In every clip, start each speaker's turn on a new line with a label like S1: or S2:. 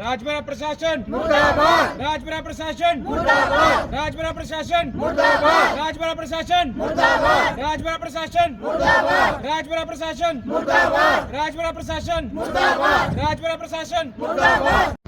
S1: ਰਾਜਪੁਰਾ ਪ੍ਰਸ਼ਾਸਨ ਮੁਰਦਾਬਾਦ ਰਾਜਪੁਰਾ ਪ੍ਰਸ਼ਾਸਨ ਮੁਰਦਾਬਾਦ ਰਾਜਪੁਰਾ ਪ੍ਰਸ਼ਾਸਨ ਮੁਰਦਾਬਾਦ ਰਾਜਪੁਰਾ ਪ੍ਰਸ਼ਾਸਨ ਮੁਰਦਾਬਾਦ ਰਾਜਪੁਰਾ ਪ੍ਰਸ਼ਾਸਨ ਮੁਰਦਾਬਾਦ ਰਾਜਪੁਰਾ ਪ੍ਰਸ਼ਾਸਨ ਮੁਰਦਾਬਾਦ ਰਾਜਪੁਰਾ ਪ੍ਰਸ਼ਾਸਨ ਮੁਰਦਾਬਾਦ ਰਾਜਪੁਰਾ ਪ੍ਰਸ਼ਾਸਨ ਮੁਰਦਾਬਾਦ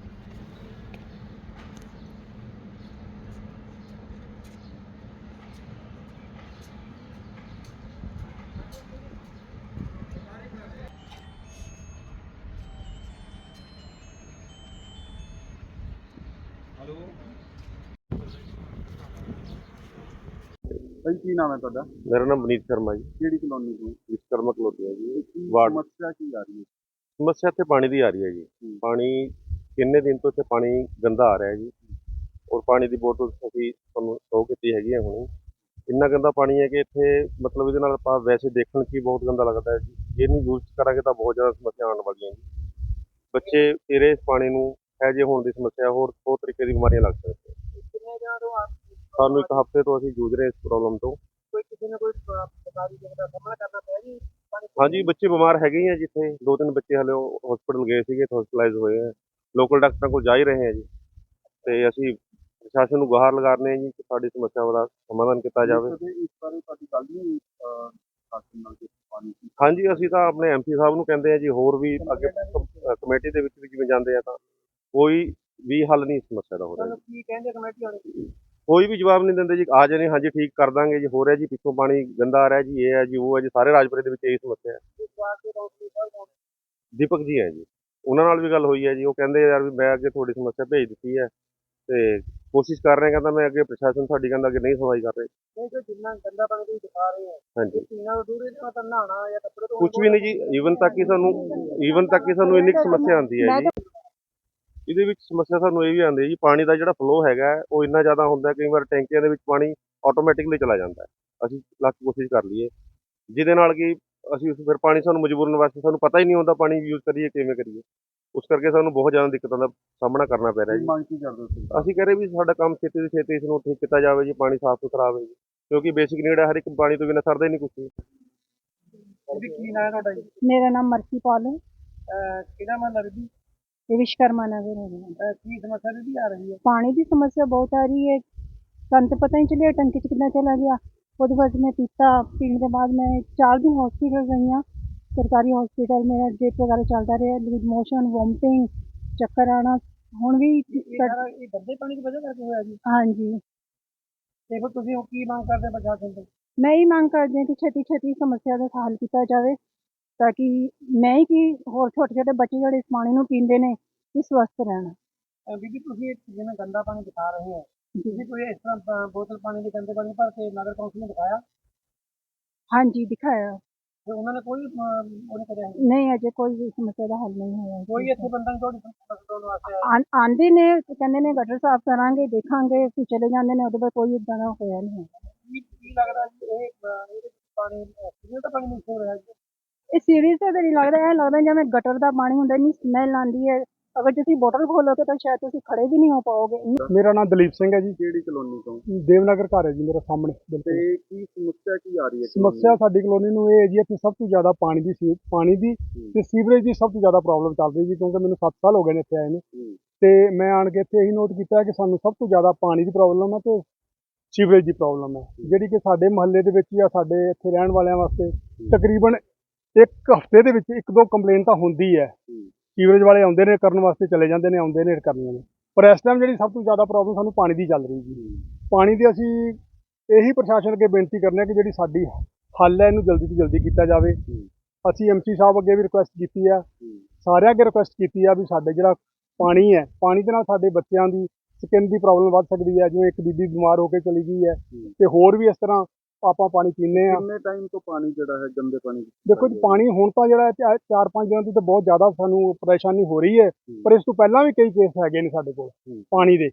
S2: ਭਾਈ ਕੀ ਨਾਮ ਹੈ ਤੁਹਾਡਾ?
S3: ਮੇਰਾ ਨਾਮ ਮਨੀਤ ਸ਼ਰਮਾ ਜੀ।
S2: ਕਿਹੜੀ ਕਲੋਨੀ ਤੋਂ?
S3: ਵਿਸ਼ਕਰਮਾ ਕਲੋਤੀ ਹੈ ਜੀ।
S2: ਕੀ
S3: ਵਾਰਡ।
S2: ਸਮੱਸਿਆ ਕੀ ਆ ਰਹੀ ਹੈ?
S3: ਸਮੱਸਿਆ ਇੱਥੇ ਪਾਣੀ ਦੀ ਆ ਰਹੀ ਹੈ ਜੀ। ਪਾਣੀ ਕਿੰਨੇ ਦਿਨ ਤੋਂ ਇੱਥੇ ਪਾਣੀ ਗੰਦਾ ਆ ਰਿਹਾ ਹੈ ਜੀ। ਔਰ ਪਾਣੀ ਦੀ ਬੋਤਲ ਅਸੀਂ ਤੁਹਾਨੂੰ ਸ਼ੋ ਕੀਤੀ ਹੈਗੀ ਹੈ ਹੁਣੀ। ਇੰਨਾ ਗੰਦਾ ਪਾਣੀ ਹੈ ਕਿ ਇੱਥੇ ਮਤਲਬ ਇਹਦੇ ਨਾਲ ਆਪਾਂ ਵੈਸੇ ਦੇਖਣ 'ਚ ਬਹੁਤ ਗੰਦਾ ਲੱਗਦਾ ਹੈ ਜੀ। ਜੇ ਨਹੀਂ ਯੂਜ਼ ਕਰਾਂਗੇ ਤਾਂ ਬਹੁਤ ਜ਼ਿਆਦਾ ਸਮੱਸਿਆ ਆਉਣ ਵਾਲੀਆਂ ਜੀ ਬੱਚੇ ਤੇਰੇ ਇਸ ਪਾਣੀ ਨੂੰ ਹੈ ਜੇ ਹੋਣ ਦੀ ਸਮੱਸਿਆ ਹੋਰ ਬਹੁਤ ਤਰੀਕੇ ਦੀ ਬਿਮਾਰੀਆਂ ਲੱਗ ਸਕਦੀਆਂ। ਸਾਨੂੰ ਇੱਕ ਹਫ਼ਤੇ ਤੋਂ ਅਸੀਂ ਜੂਝ ਰਹੇ ਇਸ ਪ੍ਰੋਬਲਮ ਤੋਂ।
S2: ਕੋਈ ਕਿਸੇ ਨੇ ਕੋਈ ਸਰਕਾਰੀ ਜਗ੍ਹਾ ਦਾ ਸਾਹਮਣਾ ਕਰਨਾ ਪਿਆ ਜੀ?
S3: ਹਾਂਜੀ ਬੱਚੇ ਬਿਮਾਰ ਹੈਗੇ ਹੀ ਆ ਜਿੱਥੇ। ਦੋ ਤਿੰਨ ਬੱਚੇ ਹਲੇ ਹਸਪੀਟਲ ਗਏ ਸੀਗੇ ਹਸਪੀਟਲਾਈਜ਼ ਹੋਏ ਆ। ਲੋਕਲ ਡਾਕਟਰਾਂ ਕੋਲ ਜਾ ਹੀ ਰਹੇ ਆ ਜੀ। ਤੇ ਅਸੀਂ ਪ੍ਰਸ਼ਾਸਨ ਨੂੰ ਗੁਹਾਰ ਲਗਾਉਂਦੇ ਹਾਂ ਜੀ ਕਿ ਸਾਡੀ ਸਮੱਸਿਆਵਾਂ ਦਾ ਸਮਾਧਾਨ ਕੀਤਾ ਜਾਵੇ।
S2: ਇਸ ਬਾਰੇ ਤੁਹਾਡੀ ਗੱਲ ਨਹੀਂ
S3: ਹਾਂਜੀ ਅਸੀਂ ਤਾਂ ਆਪਣੇ ਐਮਪੀ ਸਾਹਿਬ ਨੂੰ ਕਹਿੰਦੇ ਆ ਜੀ ਹੋਰ ਵੀ ਅੱਗੇ ਕਮ- ਕਮੇਟੀ ਦੇ ਵਿੱਚ ਵੀ ਜਿਵੇਂ ਜਾਂਦੇ ਆ ਤਾਂ। ਕੋਈ ਵੀ ਹੱਲ ਨਹੀਂ ਇਸ ਸਮੱਸਿਆ ਦਾ ਹੋ ਰਿਹਾ ਜੀ।
S2: ਕੀ ਕਹਿੰਦੇ ਕਮੇਟੀ ਵਾਲੇ?
S3: ਕੋਈ ਵੀ ਜਵਾਬ ਨਹੀਂ ਦਿੰਦੇ ਜੀ। ਆ ਜਾਣੇ ਹਾਂਜੀ ਠੀਕ ਕਰ ਦਾਂਗੇ ਜੀ। ਹੋ ਰਿਹਾ ਜੀ ਪਿੱਛੋਂ ਪਾਣੀ ਗੰਦਾ ਆ ਰਿਹਾ ਜੀ ਇਹ ਹੈ ਜੀ ਉਹ ਹੈ ਜੀ। ਸਾਰੇ ਰਾਜਪੁਰੇ ਦੇ ਵਿੱਚ ਇਹੀ ਸਮੱਸਿਆ ਹੈ। ਦੀਪਕ ਜੀ ਹੈ ਜੀ। ਉਹਨਾਂ ਨਾਲ ਵੀ ਗੱਲ ਹੋਈ ਹੈ ਜੀ। ਉਹ ਕਹਿੰਦੇ ਯਾਰ ਵੀ ਮੈਂ ਅੱਗੇ ਤੁਹਾਡੀ ਸਮੱਸਿਆ ਭੇਜ ਦਿੱਤੀ ਹੈ ਤੇ ਕੋਸ਼ਿਸ਼ ਕਰ ਰਹੇ ਹਾਂ ਕਹਿੰਦਾ ਮੈਂ ਅੱਗੇ ਪ੍ਰਸ਼ਾਸਨ ਤੁਹਾਡੀ ਕਹਿੰਦਾ ਅੱਗੇ ਨਹੀਂ ਸੁਣਵਾਈ ਕਰ ਰਹੇ।
S2: ਨਹੀਂ ਜੋ ਜਿੰਨਾ ਗੰਦਾ ਪਾਣੀ ਤੁਸੀਂ ਦਿਖਾ ਰਹੇ ਹੋ
S3: ਹਾਂਜੀ।
S2: ਪੀਣਾ ਤੋਂ ਦੂਰ ਹੈ ਤਾਂ ਨਹਾਣਾ ਜਾਂ ਕੱਪੜੇ ਤੋਂ
S3: ਕੁਝ ਵੀ ਨਹੀਂ ਜੀ। ਈਵਨ ਤੱਕ ਹੀ ਸਾਨੂੰ ਈਵਨ ਤੱਕ ਹੀ ਸਾਨੂੰ ਇੰਨੀ ਕੁ ਸਮੱਸਿਆ ਆਉਂਦੀ ਹੈ ਜੀ। ਇਹਦੇ ਵਿੱਚ ਸਮੱਸਿਆ ਸਾਨੂੰ ਇਹ ਵੀ ਆਉਂਦੀ ਹੈ ਜੀ ਪਾਣੀ ਦਾ ਜਿਹੜਾ ਫਲੋ ਹੈਗਾ ਉਹ ਇੰਨਾ ਜ਼ਿਆਦਾ ਹੁੰਦਾ ਹੈ, ਕਈ ਵਾਰ ਟੈਂਕੀਆਂ ਦੇ ਵਿੱਚ ਪਾਣੀ ਆਟੋਮੈਟਿਕਲੀ ਚਲਾ ਜਾਂਦਾ ਹੈ। ਅਸੀਂ ਲੱਖ ਕੋਸ਼ਿਸ਼ ਕਰ ਲਈਏ। ਜਿਹਦੇ ਨਾਲ ਕਿ ਅਸੀਂ ਉਸ ਫਿਰ ਪਾਣੀ ਸਾਨੂੰ ਮਜਬੂਰਨ ਵਾਸਤੇ ਸਾਨੂੰ ਪਤਾ ਹੀ ਨਹੀਂ ਹੁੰਦਾ ਪਾਣੀ ਯੂਜ਼ ਕਰੀਏ ਕਿਵੇਂ ਕਰੀਏ। ਉਸ ਕਰਕੇ ਸਾਨੂੰ ਬਹੁਤ ਜ਼ਿਆਦਾ ਦਿੱਕਤਾਂ ਦਾ ਸਾਹਮਣਾ ਕਰਨਾ ਪੈ ਰਿਹਾ ਜੀ।
S2: ਮੰਗ ਕੀ ਕਰਦੇ ਹੋ
S3: ਅਸੀਂ ਕਹਿ ਰਹੇ ਵੀ ਸਾਡਾ ਕੰਮ ਛੇਤੀ ਤੋਂ ਛੇਤੀ ਇਸ ਨੂੰ ਠੀਕ ਕੀਤਾ ਜਾਵੇ ਜੀ ਪਾਣੀ ਸਾਫ਼ ਸੁਥਰਾ ਆਵੇ ਜੀ। ਕਿਉਂਕਿ ਬੇਸਿਕ ਨੀਡ ਹੈ ਹਰ ਇੱਕ ਪਾਣੀ ਤੋਂ ਬਿਨਾਂ ਸਰਦਾ ਹੀ ਨਹੀਂ ਕੁਛ ਵੀ।
S2: ਜੀ ਕੀ ਨਾਮ ਹੈ ਤੁਹਾਡਾ ਜੀ?
S4: ਮੇਰਾ ਨਾਮ ਮਰਸੀਪਾਲ ਹੈ।
S2: ਕਿਹੜਾ ਮਨ ਰਵੀ
S4: ਇਹ ਵਿਸ਼ਕਰਮਾ ਨਗਰ ਹੈ।
S2: ਕੀ ਸਮੱਸਿਆ ਦੀ ਆ ਰਹੀ ਹੈ?
S4: ਪਾਣੀ ਦੀ ਸਮੱਸਿਆ ਬਹੁਤ ਆ ਰਹੀ ਹੈ। ਸਾਨੂੰ ਤਾਂ ਪਤਾ ਹੀ ਨਹੀਂ ਚੱਲਿਆ ਟੰਕੀ ਚ ਕਿੱਦਾਂ ਚਲਾ ਗਿਆ। ਉਹਦੇ ਬਾਅਦ ਮੈਂ ਪੀਤਾ। ਪੀਣ ਦੇ ਬਾਅਦ ਮੈਂ ਚਾਰ ਦਿਨ ਹਸਪੀਟਲ ਗਈ ਹਾਂ। ਸਰਕਾਰੀ ਹਸਪੀਟਲ ਮੇਰਾ ਡ੍ਰਿਪ ਵਗੈਰਾ ਚੱਲਦਾ ਰਿਹਾ। ਲੂਜ਼ ਮੋਸ਼ਨ ਵੋਮਟਿੰਗ ਚੱਕਰ ਆਣਾ ਹੁਣ ਵੀ
S2: ਇਹ ਸਾਰਾ ਇਹ ਗੰਦੇ ਪਾਣੀ ਦੀ ਵਜ੍ਹਾ ਕਰਕੇ ਹੋਇਆ ਜੀ।
S4: ਹਾਂਜੀ।
S2: ਤੇ ਫਿਰ ਤੁਸੀਂ ਉਹ ਕੀ ਮੰਗ ਕਰਦੇ ਪ੍ਰਸ਼ਾਸਨ ਤੋਂ?
S4: ਮੈਂ ਹੀ ਮੰਗ ਕਰਦੀ ਹਾਂ ਕਿ ਛੇਤੀ ਛੇਤੀ ਸਮੱਸਿਆ ਦਾ ਹੱਲ ਕੀਤਾ ਜਾਵੇ। ਤਾਂ ਕਿ ਮੈਂ ਹੀ ਕੀ ਹੋਰ ਛੋਟੇ ਛੋਟੇ ਬੱਚੇ ਜਿਹੜੇ ਇਸ ਪਾਣੀ ਨੂੰ ਪੀਂਦੇ ਨੇ ਇਹ ਸਵਸਥ ਰਹਿਣ।
S2: ਅਹ ਬੀਬੀ ਤੁਸੀਂ ਜਿਵੇਂ ਗੰਦਾ ਪਾਣੀ ਦਿਖਾ ਰਹੇ ਹੋ। ਤੁਸੀਂ ਕੋਈ ਇਸ ਤਰ੍ਹਾਂ ਅਹ, ਬੋਤਲ ਪਾਣੀ ਦੇ ਗੰਦੇ ਪਾਣੀ ਭਰ ਕੇ ਨਗਰ ਕੌਂਸਲ ਨੂੰ ਦਿਖਾਇਆ?
S4: ਹਾਂਜੀ ਦਿਖਾਇਆ।
S2: ਤੇ ਉਹਨਾਂ ਨੇ ਕੋਈ ਅਹ, ਉਹ ਨਹੀਂ ਕਰਿਆ?
S4: ਨਹੀਂ ਅਜੇ ਕੋਈ ਵੀ ਸਮੱਸਿਆ ਦਾ ਹੱਲ ਨਹੀਂ ਹੋਇਆ।
S2: ਕੋਈ ਇੱਥੇ ਬੰਦਾ ਨੀ ਤੁਹਾਡੀ ਸਮੱਸਿਆ ਸੁਣਨ ਵਾਸਤੇ ਆਇਆ
S4: ਆਂ- ਆਂਦੇ ਨੇ ਤੇ ਕਹਿੰਦੇ ਨੇ ਗਟਰ ਸਾਫ਼ ਕਰਾਂਗੇ ਦੇਖਾਂਗੇ ਫਿਰ ਚਲੇ ਜਾਂਦੇ ਨੇ ਉਹਦੇ ਬਾਅਦ ਕੋਈ ਇਦਾਂ ਦਾ ਹੋਇਆ ਨਹੀਂ।
S2: ਕੀ ਕੀ ਲੱਗਦਾ ਜੀ ਇਹ ਅਹ, ਇਹਦੇ ਵਿੱਚ ਪਾਣੀ ਕਿੰਨੇ ਦਾ ਪਾਣੀ ਮਿਕਸ ਹੋ ਰਿਹਾ? ਜੀ
S4: ਇਹ ਸੀਰੀਅਸ ਤਾਂ ਨਹੀਂ ਲੱਗਦਾ ਇਹ ਲੱਗਦਾ ਜਿਵੇਂ ਗਟਰ ਦਾ ਪਾਣੀ ਹੁੰਦਾ ਨਹੀਂ ਸਮੈਲ ਆਉਂਦੀ ਹੈ। ਅਗਰ ਤੁਸੀਂ ਬੋਟਲ ਖੋਲੋਗੇ ਤਾਂ ਸ਼ਾਇਦ ਤੁਸੀਂ ਖੜੇ ਵੀ ਨਹੀਂ ਹੋ ਪਾਓਗੇ।
S5: ਮੇਰਾ ਨਾਮ ਦਲੀਪ ਸਿੰਘ ਹੈ ਜੀ।
S2: ਕਿਹੜੀ ਕਲੋਨੀ ਤੋਂ?
S5: ਦੇਵਨਗਰ ਘਰ ਹੈ ਜੀ ਮੇਰਾ ਸਾਹਮਣੇ। ਬਿਲਕੁਲ
S2: ਤੇ ਕੀ ਸਮੱਸਿਆ ਕੀ ਆ ਰਹੀ ਹੈ
S5: ਸਮੱਸਿਆ ਸਾਡੀ ਕਲੋਨੀ ਨੂੰ ਇਹ ਹੈ ਜੀ ਇੱਥੇ ਸਭ ਤੋਂ ਜ਼ਿਆਦਾ ਪਾਣੀ ਦੀ ਸੀ ਪਾਣੀ ਦੀ ਤੇ ਸੀਵਰੇਜ ਦੀ ਸਭ ਤੋਂ ਜ਼ਿਆਦਾ ਪ੍ਰੋਬਲਮ ਚੱਲ ਰਹੀ ਜੀ ਕਿਉਂਕਿ ਮੈਨੂੰ 7 ਸਾਲ ਹੋ ਗਏ ਨੇ ਇੱਥੇ ਆਏ ਨੂੰ। ਤੇ ਮੈਂ ਆਣ ਕੇ ਇੱਥੇ ਇਹੀ ਨੋਟ ਕੀਤਾ ਕਿ ਸਾਨੂੰ ਸਭ ਤੋਂ ਜ਼ਿਆਦਾ ਪਾਣੀ ਦੀ ਪ੍ਰੋਬਲਮ ਹੈ ਤੇ ਸੀਵਰੇਜ ਦੀ ਪ੍ਰੋਬਲਮ ਹੈ। ਜਿਹੜੀ ਕਿ ਸਾਡੇ ਮੁਹੱਲੇ ਦੇ ਵਿੱਚ ਜਾਂ ਸਾਡੇ ਇੱਥੇ ਰਹਿਣ ਵਾਲਿਆਂ ਵਾਸਤੇ ਤਕਰੀਬਨ ਇੱਕ ਹਫ਼ਤੇ ਦੇ ਵਿੱਚ ਇੱਕ ਦੋ ਕੰਪਲੇਨ ਤਾਂ ਹੁੰਦੀ ਹੈ। ਸੀਵਰੇਜ ਵਾਲੇ ਆਉਂਦੇ ਨੇ ਕਰਨ ਵਾਸਤੇ ਚਲੇ ਜਾਂਦੇ ਨੇ ਆਉਂਦੇ ਨੇ ਕਰਨੀਆਂ ਨੇ। ਪਰ ਇਸ ਟਾਈਮ ਜਿਹੜੀ ਸਭ ਤੋਂ ਜ਼ਿਆਦਾ ਪ੍ਰੋਬਲਮ ਸਾਨੂੰ ਪਾਣੀ ਦੀ ਚੱਲ ਰਹੀ ਜੀ। ਪਾਣੀ ਦੀ ਅਸੀਂ ਇਹੀ ਪ੍ਰਸ਼ਾਸਨ ਅੱਗੇ ਬੇਨਤੀ ਕਰਨੇ ਆ ਕਿ ਜਿਹੜੀ ਸਾਡੀ ਹੱਲ ਹੈ ਇਹਨੂੰ ਜਲਦੀ ਤੋਂ ਜਲਦੀ ਕੀਤਾ ਜਾਵੇ। ਅਸੀਂ ਐਮਸੀ ਸਾਹਿਬ ਅੱਗੇ ਵੀ ਰਿਕੁਐਸਟ ਕੀਤੀ ਆ ਸਾਰਿਆਂ ਅੱਗੇ ਰਿਕੁਐਸਟ ਕੀਤੀ ਆ ਵੀ ਸਾਡੇ ਜਿਹੜਾ ਪਾਣੀ ਹੈ ਪਾਣੀ ਦੇ ਨਾਲ ਸਾਡੇ ਬੱਚਿਆਂ ਦੀ ਸਕਿਨ ਦੀ ਪ੍ਰੋਬਲਮ ਵੱਧ ਸਕਦੀ ਹੈ ਜਿਵੇਂ ਇੱਕ ਬੀਬੀ ਬਿਮਾਰ ਹੋ ਕੇ ਚਲੀ ਗਈ ਹੈ। ਤੇ ਹੋਰ ਵੀ ਇਸ ਤਰ੍ਹਾਂ ਆਪਾਂ ਪਾਣੀ ਪੀਂਦੇ ਆ
S2: ਕਿੰਨੇ ਟਾਈਮ ਤੋਂ ਪਾਣੀ ਜਿਹੜਾ ਹੈ ਗੰਦੇ ਪਾਣੀ
S5: ਦੇਖੋ ਜੀ ਪਾਣੀ ਹੁਣ ਤਾਂ ਜਿਹੜਾ ਹੈ ਚਾ- ਚਾਰ ਪੰਜ ਦਿਨਾਂ ਤੋਂ ਤਾਂ ਬਹੁਤ ਜ਼ਿਆਦਾ ਸਾਨੂੰ ਪਰੇਸ਼ਾਨੀ ਹੋ ਰਹੀ ਹੈ। ਪਰ ਇਸ ਤੋਂ ਪਹਿਲਾਂ ਵੀ ਕਈ ਕੇਸ ਹੈਗੇ ਨੇ ਸਾਡੇ ਕੋਲ ਪਾਣੀ ਦੇ।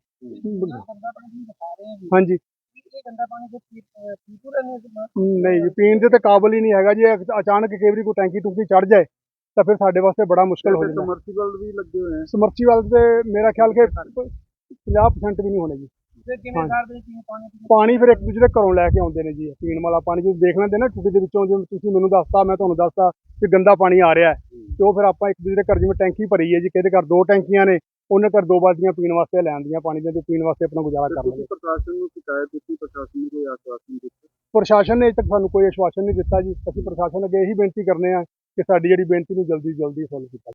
S5: ਹਾਂਜੀ। ਨਹੀਂ ਜੀ ਪੀਣ ਦੇ ਤੇ ਕਾਬਲ ਹੀ ਨਹੀਂ ਹੈਗਾ। ਜੀ ਅਚਾਨਕ ਕਈ ਵਾਰੀ ਕੋਈ ਟੈਂਕੀ ਟੁੰਕੀ ਚੜ ਜਾਏ ਤਾਂ ਫਿਰ ਸਾਡੇ ਵਾਸਤੇ ਬੜਾ ਮੁਸ਼ਕਲ ਹੋ ਜਾਂਦਾ।
S2: ਸਮਰਸੀਬਲ ਵੀ ਲੱਗੇ ਹੋਏ ਆ।
S5: ਸਮਰਸੀਬਲ ਤੇ ਮੇਰਾ ਖਿਆਲ ਕਿ 50% ਵੀ ਨਹੀਂ ਹੋਣੇ ਜੀ।
S2: ਕਿਵੇਂ ਕਰਦੇ ਪੀਣ ਪਾਣੀ ਦੀ?
S5: ਪਾਣੀ ਫਿਰ ਇੱਕ ਦੂਜੇ ਦੇ ਘਰੋਂ ਲੈ ਕੇ ਆਉਂਦੇ ਨੇ ਜੀ ਪੀਣ ਵਾਲਾ ਪਾਣੀ। ਜਦੋਂ ਦੇਖ ਲੈਂਦੇ ਨਾ ਟੂਟੀ ਦੇ ਵਿੱਚੋਂ ਜਿਵੇਂ ਤੁਸੀਂ ਮੈਨੂੰ ਦੱਸਤਾ ਮੈਂ ਤੁਹਾਨੂੰ ਦੱਸਤਾ ਕਿ ਗੰਦਾ ਪਾਣੀ ਆ ਰਿਹਾ ਹੈ। ਤੇ ਉਹ ਫਿਰ ਆਪਾਂ ਇੱਕ ਦੂਜੇ ਦੇ ਘਰ ਜਿਵੇਂ ਟੈਂਕੀ ਭਰੀ ਹੈ ਜੀ ਕਿਹਦੇ ਘਰ ਦੋ ਟੈਂਕੀਆਂ ਨੇ ਉਹਨਾਂ ਘਰ ਦੋ ਬਾਲਟੀਆਂ ਪੀਣ ਵਾਸਤੇ ਲੈਣ ਦੀਆਂ ਪਾਣੀ ਦੀਆਂ ਤੇ ਪੀਣ ਵਾਸਤੇ ਆਪਣਾ ਗੁਜ਼ਾਰਾ ਕਰ ਲਵਾਂਗੇ
S6: ਪ੍ਰਸ਼ਾਸਨ ਨੂੰ ਸ਼ਿਕਾਇਤ ਦਿੱਤੀ? ਪ੍ਰਸ਼ਾਸਨ ਨੇ ਕੋਈ ਆਸ਼ਵਾਸਨ ਦਿੱਤਾ?
S5: ਪ੍ਰਸ਼ਾਸਨ ਨੇ ਅਜੇ ਤੱਕ ਸਾਨੂੰ ਕੋਈ ਆਸ਼ਵਾਸਨ ਨਹੀਂ ਦਿੱਤਾ ਜੀ। ਅਸੀਂ ਪ੍ਰਸ਼ਾਸਨ ਅੱਗੇ ਇਹੀ ਬੇਨਤੀ ਕਰਨੇ ਆ ਕਿ ਸਾਡੀ ਜਿਹੜੀ ਬੇਨਤੀ ਨੂੰ ਜਲਦੀ ਜਲਦੀ ਸੁਣ ਕੀਤਾ